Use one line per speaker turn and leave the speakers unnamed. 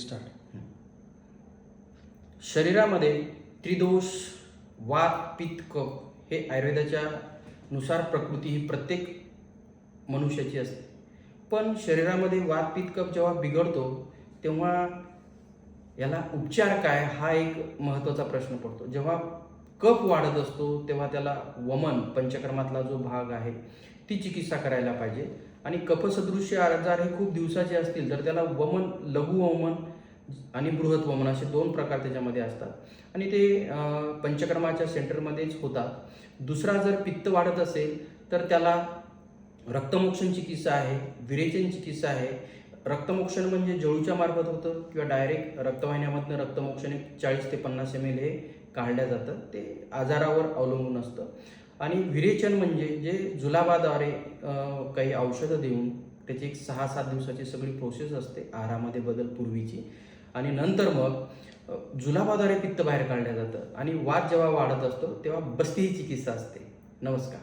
Start
शरीरामध्ये त्रिदोष वात पित्त कफ हे आयुर्वेदाच्या नुसार प्रकृती ही प्रत्येक मनुष्याची असते. पण शरीरामध्ये वात पित्त कफ जेव्हा बिघडतो तेव्हा याला उपचार काय हा एक महत्त्वाचा प्रश्न पडतो. जेव्हा कफ वाढत असतो तेव्हा त्याला वमन पंचकर्मातला जो भाग आहे ती चिकित्सा करायला पाहिजे. आणि कफसदृश्य आजार हे खूप दिवसाचे असतील तर त्याला वमन लघु वमन आणि बृहत वमन असे दोन प्रकार त्याच्यामध्ये असतात. आणि ते पंचकर्माच्या सेंटरमध्येच होतात. दुसरा जर पित्त वाढत असेल तर त्याला रक्तमोक्षण चिकित्सा आहे विरेचन चिकित्सा आहे. रक्तमोक्षण म्हणजे जळूच्या मार्फत होतं किंवा डायरेक्ट रक्तवाहिन्यामधनं रक्तमोक्षण एक चाळीस ते पन्नास एम एल हे काढल्या जातं. ते आजारावर अवलंबून असतं. आणि विरेचन म्हणजे जे जुलाबाद्वारे काही औषधं देऊन त्याची एक सहा सात दिवसाची सगळी प्रोसेस असते. आहारामध्ये बदल पूर्वीची. आणि नंतर मग जुलाबाद्वारे पित्त बाहेर काढलं जातं. आणि वाद जेव्हा वाढत असतो तेव्हा बस्ती ही चिकित्सा असते. नमस्कार.